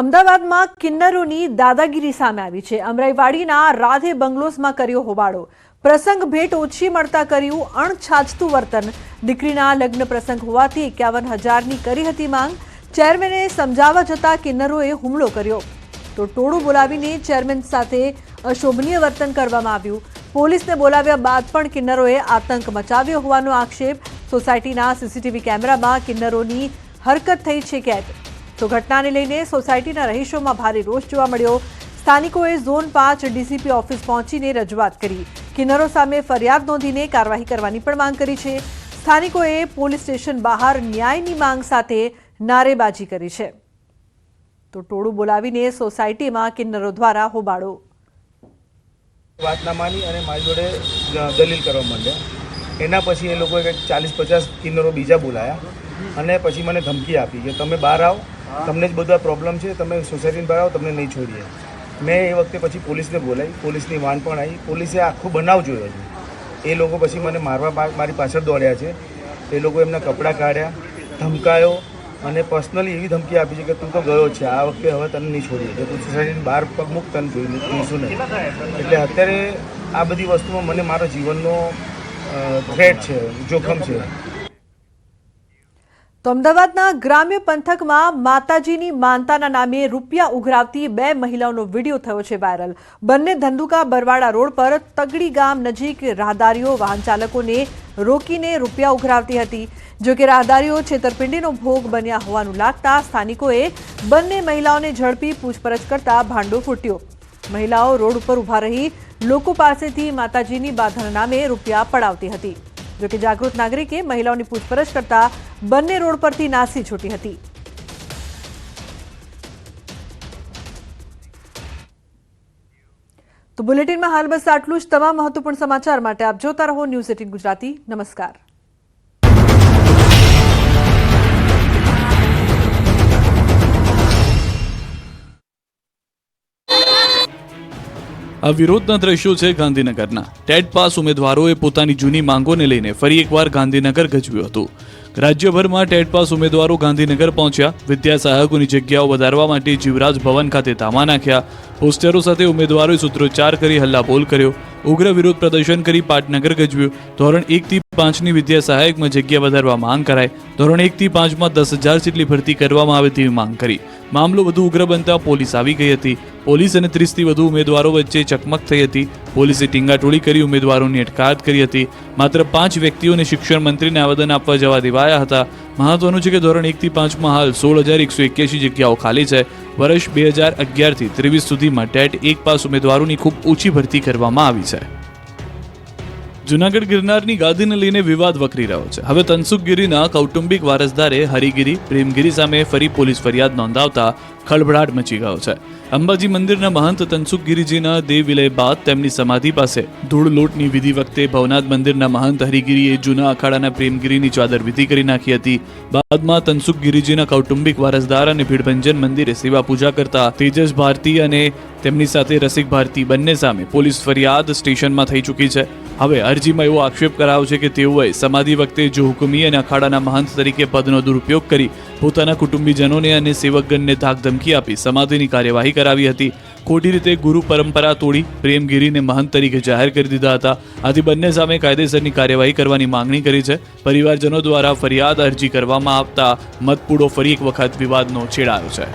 અમદાવાદમાં કિન્નરોની દાદાગીરી સામે આવી છે. અમરાઈવાડીના રાધે બંગલોઝમાં કર્યો હોબાળો. પ્રસંગ ભેટ ઓછી મળતા કર્યું અણછાજતું વર્તન. દીકરીના લગ્ન પ્રસંગ હોવાથી એકાવન હજારની કરી હતી માંગ. ચેરમેને સમજાવવા જતાં કિન્નરોએ હુમલો કર્યો. તો ટોળું બોલાવીને ચેરમેન સાથે અશોભનીય વર્તન કરવામાં આવ્યું. પોલીસને બોલાવ્યા બાદ પણ કિન્નરોએ આતંક મચાવ્યો હોવાનો આક્ષેપ. સોસાયટીના સીસીટીવી કેમેરામાં કિન્નરોની હરકત થઈ છે કેદ. તો ઘટનાને લઈને સોસાયટીના રહીશોમાં ભારે રોષ જોવા મળ્યો. સ્થાનિકોએ ઝોન પાંચ ડીસીપી ઓફિસ પહોંચીને રજૂઆત કરી. કિન્નરો સામે ફરિયાદ નોંધીને કાર્યવાહી કરવાની પણ માંગ કરી છે. સ્થાનિકોએ પોલીસ સ્ટેશન બહાર ન્યાયની માંગ સાથે નારેબાજી કરી છે. તો ટોળું બોલાવીને સોસાયટીમાં કિન્નરો દ્વારા હોબાળો. વાત ના માની અને મારી જોડે દલીલ કરવા માંડ્યા. એના પછી એ લોકોએ ચાલીસ પચાસ કિન્નરો બીજા બોલાયા અને પછી મને ધમકી આપી કે તમે બહાર આવો. તમને જ બધા પ્રોબ્લેમ છે. તમે સોસાયટીને બહાર આવો, તમને નહીં છોડીએ. મેં એ વખતે પછી પોલીસને બોલાવી. પોલીસની વાન પણ આવી. પોલીસે આખો બનાવ જોયો છે. એ લોકો પછી મને મારવા મારી પાછળ દોડ્યા છે. એ લોકો એમના કપડાં કાઢ્યા, ધમકાયો અને પર્સનલી એવી ધમકી આપી છે કે તું તો ગયો છે. આ વખતે હવે તને નહીં છોડીએ. કે તું સોસાયટીની બહાર પગ મૂક, તને જોઈ જોઈશું નહીં. એટલે અત્યારે આ બધી વસ્તુમાં મને મારા જીવનનો થ્રેટ છે, જોખમ છે. તો અમદાવાદના ગ્રામ્ય પંથકમાં માતાજીની માનતાના નામે રૂપિયા ઉઘરાવતી બે મહિલાઓનો વીડિયો થયો છે વાયરલ. બંને ધંધુકા બરવાડા રોડ પર તગડી ગામ નજીક રાહદારીઓ વાહન ચાલકોને રોકીને રૂપિયા ઉઘરાવતી હતી. જો કે રાહદારીઓ છેતરપિંડીનો ભોગ બન્યા હોવાનું લાગતા સ્થાનિકોએ બંને મહિલાઓને ઝડપી પૂછપરછ કરતા ભાંડો ફૂટ્યો. મહિલાઓ રોડ ઉપર ઊભા રહી લોકો પાસેથી માતાજીની બાધાના નામે રૂપિયા પડાવતી હતી. જોકે જાગૃત નાગરિકે મહિલાઓની પૂછપરછ કરતા બંને રોડ પરથી નાસી છૂટી હતી. તો બુલેટિનમાં હાલ બસ આટલું જ. તમામ મહત્વપૂર્ણ સમાચાર માટે આપ જોતા રહો ન્યૂઝ એટીન ગુજરાતી. નમસ્કાર. આ વિરોધના દ્રશ્યો છે ગાંધીનગરના. ટેટ પાસ ઉમેદવારોએ પોતાની જૂની માંગોને લઈને ફરી એકવાર ગાંધીનગર ગજવ્યું હતું. રાજ્યભરમાં ટેટ પાસ ઉમેદવારો ગાંધીનગર પહોંચ્યા. વિદ્યા સહાયકોની જગ્યાઓ વધારવા માટે જીવરાજ ભવન ખાતે ધામા નાખ્યા. પોસ્ટરો સાથે ઉમેદવારોએ સૂત્રોચ્ચાર કરી હલ્લાબોલ કર્યો. ઉગ્ર વિરોધ પ્રદર્શન કરી પાટનગર ગજવ્યું. ધોરણ એકથી પાંચની વિદ્યા સહાયકમાં જગ્યા વધારવા માંગ કરાઈ. ધોરણ એકથી પાંચમાં દસ હજાર જેટલી ભરતી કરવામાં આવે તેવી માંગ કરી. મામલો વધુ ઉગ્ર બનતા પોલીસ આવી ગઈ હતી. પોલીસ અને ત્રીસથી વધુ ઉમેદવારો વચ્ચે ચકમક થઈ હતી. પોલીસે ટીંગાટોળી કરી ઉમેદવારોની અટકાયત કરી હતી. માત્ર પાંચ વ્યક્તિઓને શિક્ષણ મંત્રીને આવેદન આપવા જવા દેવાયા હતા. મહત્વનું છે કે ધોરણ એકથી પાંચમાં હાલ સોળ હજાર એકસો એક્યાસી જગ્યાઓ ખાલી છે. વર્ષ બે હજાર અગિયારથી ત્રેવીસ સુધીમાં ટેટ એક પાસ ઉમેદવારોની ખૂબ ઓછી ભરતી કરવામાં આવી છે. જુનાગઢ ગિરનારની ગાદીને લઈને વિવાદ વકરી રહ્યો છે. હવે તનસુખગીરીના કૌટુંબિક વારસદારે હરિગીરી, પ્રેમગીરી સામે ફરી પોલીસ ફરિયાદ નોંધાવતા ખળભળાટ મચી ગયો છે. અંબાજી મંદિરના મહંત તનસુખગીરીજીના દેહ વિલય બાદ તેમની સમાધિ પાસે ધૂળ લોટની વિધિ વખતે ભવનાથ મંદિરના મહંત હરિગીરીએ જૂના અખાડાના પ્રેમગીરીની ચાદર વિધિ કરી નાખી હતી. બાદમાં તનસુખગીરીજીના કૌટુંબિક વારસદાર અને ભીડભંજન મંદિરે સેવા પૂજા કરતા તેજસ ભારતી અને તેમની સાથે રસિક ભારતી બંને સામે પોલીસ ફરિયાદ સ્ટેશનમાં થઈ ચૂકી છે. હવે અરજીમાં એવો આક્ષેપ કરાયો છે કે તેઓએ સમાધિ વખતે જો હુકમી અને અખાડાના મહંત તરીકે પદનો દુરુપયોગ કરી પોતાના કુટુંબીજનોને અને સેવકગણને ધાક ધમકી આપી સમાધિની કાર્યવાહી કરાવી હતી. ખોટી રીતે ગુરુ પરંપરા તોડી પ્રેમગીરીને મહંત તરીકે જાહેર કરી દીધા હતા. આથી બંને સામે કાયદેસરની કાર્યવાહી કરવાની માંગણી કરી છે. પરિવારજનો દ્વારા ફરિયાદ અરજી કરવામાં આવતા મતપૂડો ફરી એક વખત વિવાદનો છેડાયો છે.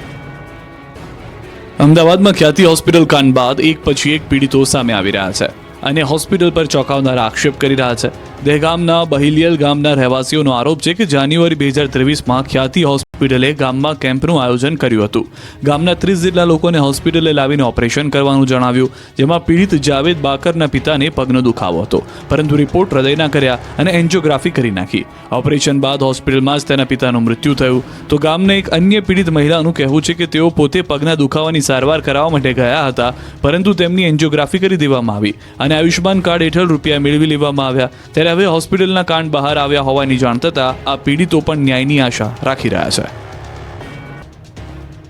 અમદાવાદમાં ખ્યાતિ હોસ્પિટલ કાંડ બાદ એક પછી એક પીડિતો સામે આવી રહ્યા છે. અને હોસ્પિટલ પર ચોંકાવનારા આક્ષેપ કરી રહ્યા છે. દહેગામના બહિલિયલ ગામના રહેવાસીઓનો આરોપ છે કે જાન્યુઆરી બે હજાર ત્રેવીસમાં ખ્યાતિ હોસ્પિટલે ગામમાં કેમ્પનું આયોજન કર્યું હતું. ગામના ત્રીસ જેટલા લોકોને હોસ્પિટલે લાવીને ઓપરેશન કરવાનું જણાવ્યું, જેમાં પીડિત જાવેદ બાકરના પિતાને પગનો દુખાવો હતો. પરંતુ રિપોર્ટ હૃદયના કર્યા અને એન્જિયોગ્રાફી કરી નાખી. ઓપરેશન બાદ હોસ્પિટલમાં જ તેના પિતાનું મૃત્યુ થયું. તો ગામના એક અન્ય પીડિત મહિલાનું કહેવું છે કે તેઓ પોતે પગના દુખાવાની સારવાર કરાવવા માટે ગયા હતા, પરંતુ તેમની એન્જિયોગ્રાફી કરી દેવામાં આવી અને આયુષ્માન કાર્ડ હેઠળ રૂપિયા મેળવી લેવામાં આવ્યા. ત્યારે હવે હોસ્પિટલના કાંડ બહાર આવ્યા હોવાની જાણ થતાં આ પીડિતો પણ ન્યાયની આશા રાખી રહ્યા છે.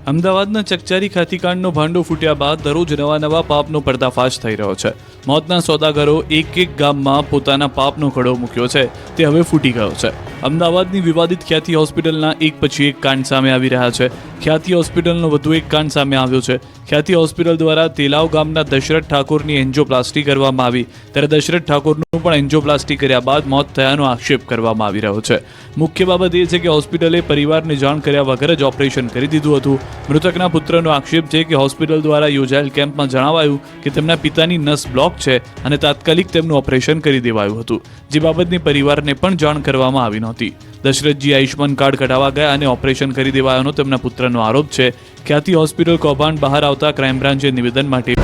અમદાવાદના ચકચારી ખાતીકાંડનો ભાંડો ફૂટ્યા બાદ દરરોજ નવા નવા પાપનો પર્દાફાશ થઈ રહ્યો છે. મોતના સોદાગરો એક એક ગામમાં પોતાના પાપનો ખડો મૂક્યો છે. તે હવે ફૂટી ગયો છે. અમદાવાદની વિવાદિત ખ્યાતિ હોસ્પિટલના એક પછી એક કાંડ સામે આવી રહ્યા છે. ખ્યાતિ હોસ્પિટલનો વધુ એક કાંડ સામે આવ્યો છે. ખ્યાતિ હોસ્પિટલ દ્વારા તેલાવ ગામના દશરથ ઠાકોરની એન્જિયોપ્લાસ્ટી કરવામાં આવી. ત્યારે દશરથ ઠાકોરનું પણ એન્જિયોપ્લાસ્ટી કર્યા બાદ મોત થયાનો આક્ષેપ કરવામાં આવી રહ્યો છે. મુખ્ય બાબત એ છે કે હોસ્પિટલે પરિવારને જાણ કર્યા વગર જ ઓપરેશન કરી દીધું હતું. મૃતકના પુત્રનો આક્ષેપ છે કે હોસ્પિટલ દ્વારા યોજાયેલ કેમ્પમાં જણાવાયું કે તેમના પિતાની નસ બ્લોક છે અને તાત્કાલિક તેમનું ઓપરેશન કરી દેવાયું હતું. જે બાબતની પરિવારને પણ જાણ કરવામાં આવી નહોતી. દશરથજી આયુષ્માન કાર્ડ કઢાવવા ગયા અને ઓપરેશન કરી દેવાયાનો તેમના પુત્રનો આરોપ છે. ખ્યાતિ હોસ્પિટલ કૌભાંડ બહાર આવતા ક્રાઇમ બ્રાન્ચે નિવેદન માટે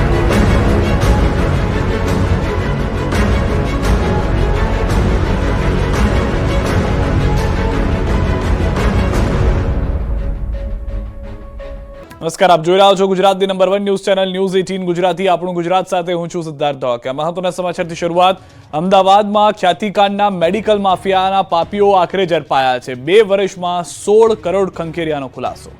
નમસ્કાર, આપ જોઈ રહ્યા છો ગુજરાતની number one news channel news eighteen Gujarati. આપણું ગુજરાત સાથે હું છું સિદ્ધાર્થ ધોકે મહત્વના સમાચારથી શરૂઆત, અમદાવાદમાં ખ્યાતિકાંડના મેડિકલ માફિયાના પાપીઓ આખરે ઝડપાયા છે. બે વર્ષમાં સોળ કરોડ ખંખેરિયાનો ખુલાસો.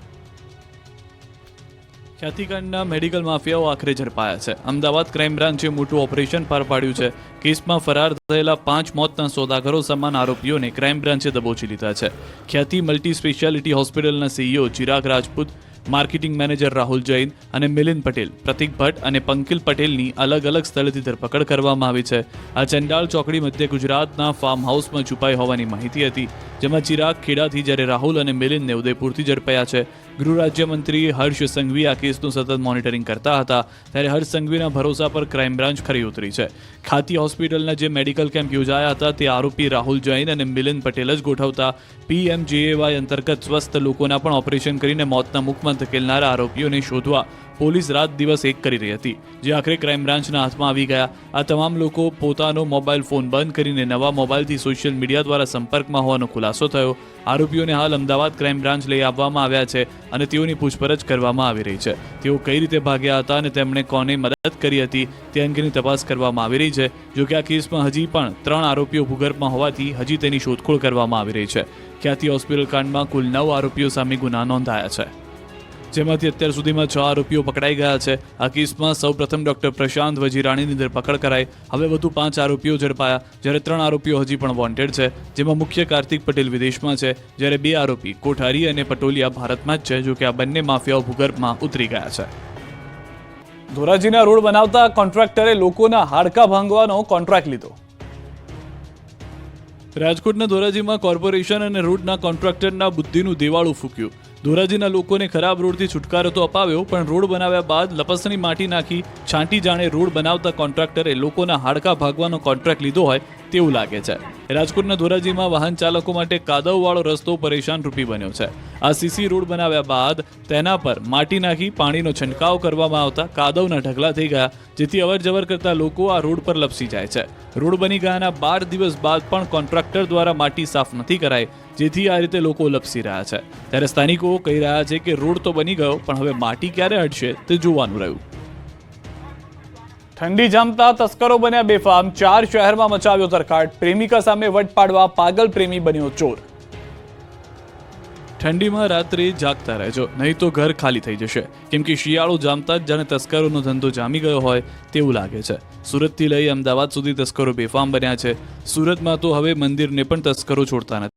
ખ્યાતિકાંડના મેડિકલ માફિયાઓ આખરે ઝડપાયા છે. અમદાવાદ ક્રાઇમ બ્રાન્ચે મોટું ઓપરેશન પાર પાડ્યું છે. કેસમાં ફરાર થયેલા પાંચ મોતના સોદાગરો સમાન આરોપીઓને ક્રાઇમ બ્રાન્ચે દબોચી લીધા છે. ખ્યાતિ મલ્ટી સ્પેશિયાલિટી હોસ્પિટલના CEO Chirag Rajput marketing manager Rahul Jain અને મિલિન પટેલ, પ્રતિક ભટ્ટ અને પંકિલ પટેલની અલગ અલગ સ્થળેથી ધરપકડ કરવામાં આવી છે. આ ચંડાળ ચોકડી મધ્ય ગુજરાતના ફાર્મ હાઉસમાં છુપાઈ હોવાની માહિતી હતી, જેમાં ચિરાગ ખેડાથી જ્યારે રાહુલ અને મિલિંદને ઉદયપુરથી ઝડપાયા છે ગૃહ રાજ્યમંત્રી હર્ષ સંઘવી આ કેસનું સતત મોનિટરિંગ કરતા હતા, ત્યારે હર્ષ સંઘવીના ભરોસા પર ક્રાઇમ બ્રાન્ચ ખરી ઉતરી છે. ખાતી હોસ્પિટલના જે મેડિકલ કેમ્પ યોજાયા હતા, તે આરોપી રાહુલ જૈન અને મિલિંદ પટેલ જ ગોઠવતા પીએમજેએવાય અંતર્ગત સ્વસ્થ લોકોના પણ ઓપરેશન કરીને મોતના મુખમાં ધકેલનારા આરોપીઓને શોધવા પોલીસ રાત દિવસ એક કરી રહી હતી. જે આખરે ક્રાઇમ બ્રાન્ચના હાથમાં આવી ગયા. આ તમામ લોકો પોતાનો મોબાઈલ ફોન બંધ કરીને નવા મોબાઈલથી સોશિયલ મીડિયા દ્વારા સંપર્કમાં હોવાનો ખુલાસો થયો. આરોપીઓને હાલ અમદાવાદ ક્રાઇમ બ્રાન્ચ લઈ આવવામાં આવ્યા છે અને તેઓની પૂછપરછ કરવામાં આવી રહી છે. તેઓ કઈ રીતે ભાગ્યા હતા અને તેમણે કોને મદદ કરી હતી તે અંગેની તપાસ કરવામાં આવી રહી છે. જોકે આ કેસમાં હજી પણ ત્રણ આરોપીઓ ભૂગર્ભમાં હોવાથી હજી તેની શોધખોળ કરવામાં આવી રહી છે. ખ્યાતિ હોસ્પિટલ કાંડમાં કુલ નવ આરોપીઓ સામે ગુના નોંધાયા છે. જેમાંથી અત્યાર સુધીમાં છ આરોપીઓ પકડાઈ ગયા છે. આ કેસમાં સૌપ્રથમ ડોક્ટર પ્રશાંત વજીરાણીની ધરપકડ કરાઈ. હવે વધુ પાંચ આરોપીઓ ઝડપાયા, જ્યારે ત્રણ આરોપીઓ હજી પણ વોન્ટેડ છે, જેમાં મુખ્ય કાર્તિક પટેલ વિદેશમાં છે, જ્યારે બે આરોપી કોઠારી અને પટોલિયા ભારતમાં જ છે, જોકે આ બંને માફિયાઓ ભૂગર્ભમાં ઉતરી ગયા છે. ધોરાજીના રોડ બનાવતા કોન્ટ્રાક્ટરે લોકોના હાડકા ભાંગવાનો કોન્ટ્રાક્ટ લીધો. રાજકોટના ધોરાજીમાં કોર્પોરેશન અને રોડના કોન્ટ્રાક્ટરના બુદ્ધિનું દેવાળું ફૂક્યું. ધોરાજીના લોકોને ખરાબ રોડથી છુટકારો તો અપાવ્યો, પણ રોડ બનાવ્યા બાદ લપસણી માટી નાખી છાંટી જાણે રોડ બનાવતા કોન્ટ્રાક્ટરે લોકોના હાડકા ભાગવાનો કોન્ટ્રાક્ટ લીધો હોય તેવું લાગે છે. રાજકોટના ધોરાજીમાં વાહન ચાલકો માટે કાદવવાળો રસ્તો પરેશાન રૂપી બન્યો છે. આ સીસી રોડ બનાવ્યા બાદ તેના પર માટી નાખી પાણીનો છંટકાવ કરવામાં આવતા કાદવના ઢગલા થઈ ગયા, જેથી અવર જવર કરતા લોકો આ રોડ પર લપસી જાય છે. રોડ બની ગયાના બાર દિવસ બાદ પણ કોન્ટ્રાક્ટર દ્વારા માટી સાફ નથી કરાઈ જેથી આ રીતે લોકો લપસી રહ્યા છે. ત્યારે સ્થાનિકો કહી રહ્યા છે કે રોડ તો બની ગયો પણ હવે માટી ક્યારે હટશે તે જોવાનું રહ્યું. ઠંડી જામતા તસ્કરો બન્યા બેફામ. ચાર શહેરમાં મચાવ્યો તરકાટ પ્રેમિકા સામે વટ પાડવા પાગલ પ્રેમી બન્યો ચોર. ઠંડીમાં રાત્રે જાગતા રહેજો નહીં તો ઘર ખાલી થઈ જશે. કેમ કે શિયાળો જામતા જ જાણે તસ્કરોનો ધંધો જામી ગયો હોય તેવું લાગે છે. સુરતથી લઈ અમદાવાદ સુધી તસ્કરો બેફામ બન્યા છે. સુરતમાં તો હવે મંદિરને પણ તસ્કરો છોડતા નથી.